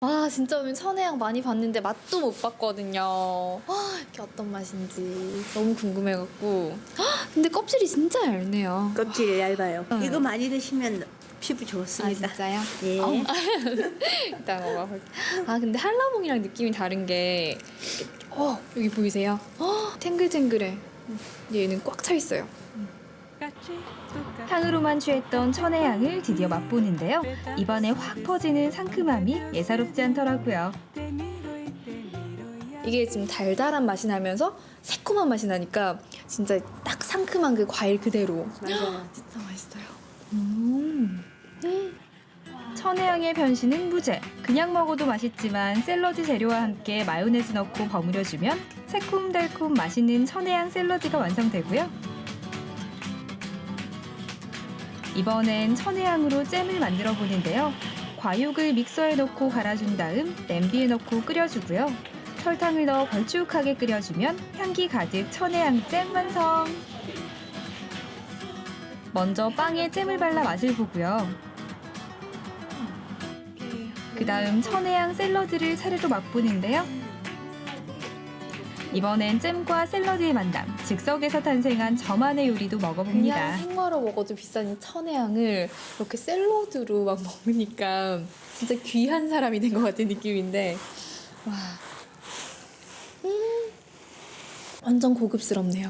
아 진짜 오늘 천혜향 많이 봤는데 맛도 못 봤거든요. 아, 이게 어떤 맛인지 너무 궁금해갖고. 아, 근데 껍질이 진짜 얇네요. 껍질이 얇아요. 응. 이거 많이 드시면 피부 아 좋습니다. 진짜요? 예. 어. 이따 먹어볼게요. 아 근데 한라봉이랑 느낌이 다른 게, 어 여기 보이세요? 어 탱글탱글해. 얘는 꽉 차 있어요. 향으로만 취했던 천혜향을 드디어 맛보는데요. 이번에 확 퍼지는 상큼함이 예사롭지 않더라고요. 이게 지금 달달한 맛이 나면서 새콤한 맛이 나니까 진짜 딱 상큼한 그 과일 그대로. 맞아요. 진짜 맛있어요. 음. 천혜향의 변신은 무죄. 그냥 먹어도 맛있지만 샐러드 재료와 함께 마요네즈 넣고 버무려주면 새콤달콤 맛있는 천혜향 샐러드가 완성되고요. 이번엔 천혜향으로 잼을 만들어 보는데요. 과육을 믹서에 넣고 갈아준 다음 냄비에 넣고 끓여주고요. 설탕을 넣어 걸쭉하게 끓여주면 향기 가득 천혜향 잼 완성! 먼저 빵에 잼을 발라 맛을 보고요. 그 다음 천혜향 샐러드를 차례로 맛보는데요. 이번엔 잼과 샐러드의 만남, 즉석에서 탄생한 저만의 요리도 그냥 먹어봅니다. 생화로 먹어도 비싼 이 천혜향을 이렇게 샐러드로 막 먹으니까 진짜 귀한 사람이 된 것 같은 느낌인데 와 음, 완전 고급스럽네요.